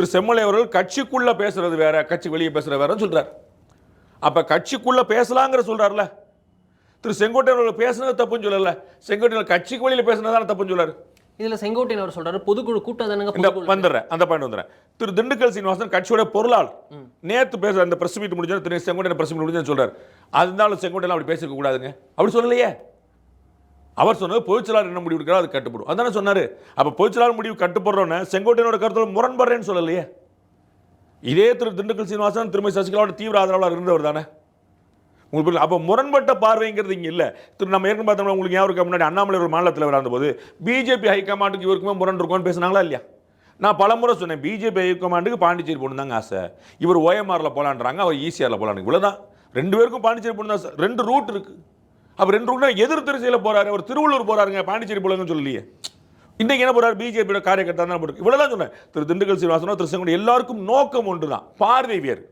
திரு செம்மலை அவர்கள் கட்சிக்குள்ள பேசுறது வேற கட்சி வெளியே பேசுறது வேறன்னு சொல்றார். அப்ப கட்சிக்குள்ள பேசலாங்கிற சொல்றாருல. திரு செங்கோட்டையன் அவர்கள் பேசுனது தப்புன்னு சொல்லல. செங்கோட்டையன் கட்சிக்கு வெளியில பேசுனதான தப்புன்னு சொல்லாரு இதுல செங்கோட்டையன் அவர் சொல்றாரு பொதுக்குழு கூட்டம் தானங்க வந்துடுறேன் அந்த பாயிண்ட் வந்துடுறேன். திரு திண்டுக்கல் சீனிவாசன் கட்சியோட பொருளாளர் நேத்து பேச அந்த பிரஸ் மீட் முடிஞ்சது திரு செங்கோட்டையன் பிரஸ் மீட் முடிஞ்சு சொல்றாரு. அதனால செங்கோட்டையன் அப்படி பேசிக்க கூடாதுங்க. அப்படி சொல்லலையே. அவர் சொன்னது பொதுச்செயலாளர் என்ன முடிவு எடுக்கிறாரோ அது கட்டுப்படும். அதானே சொன்னார். அப்போ பொதுச்செயலாளர் முடிவு கட்டுப்படுறோன்னு செங்கோட்டையனோட கருத்தில் முரண்படுறேன்னு சொல்லலையே. இதே திரு திண்டுக்கல் சீனிவாசன் திருமதி சசிகலாவோட தீவிர ஆதரவாளர் இருந்தவர் தானே. உங்களுக்கு அப்போ முரண்பட்ட பார்வைங்கிறது இங்கே இல்லை. திரு நம்ம ஏற்கனவே பார்த்தோம்னா உங்களுக்கு யாருக்கு முன்னாடி அண்ணாமலை ஒரு மாநிலத்தில் வராந்தபோது பிஜேபி ஹைகமாண்டுக்கு இவருக்குமே முரண் இருக்கும்னு பேசுனாங்களா இல்லையா? நான் பலமுறை சொன்னேன் பிஜேபி ஹைகமாண்டுக்கு பாண்டிச்சேரி போகணும் தாங்க ஆசை. இவர் ஓஎம்ஆரில் போலான்றாங்க அவர் ஈசிஆரில் போகலான்னு இவ்வளோதான் ரெண்டு பேருக்கும் பாண்டிச்சேரி போகணும் தான் சார் ரெண்டு ரூட் இருக்குது அவர் ரெண்டு ரூபா எதிர் திருச்சியில் போறாரு அவர் திருவள்ளூர் போறாருங்க பாண்டிச்சேரி போலங்கன்னு சொல்லலையே. இன்றைக்கி என்ன போறாரு? பிஜேபியோட காரியகர்த்தா தான் போட்டு இவ்வளவுதான் சொன்னேன். திரு திண்டுக்கல் சீனிவாசனோ திரு செங்கோடி எல்லாருக்கும் நோக்கம் ஒன்று தான் பார்வை வேறு.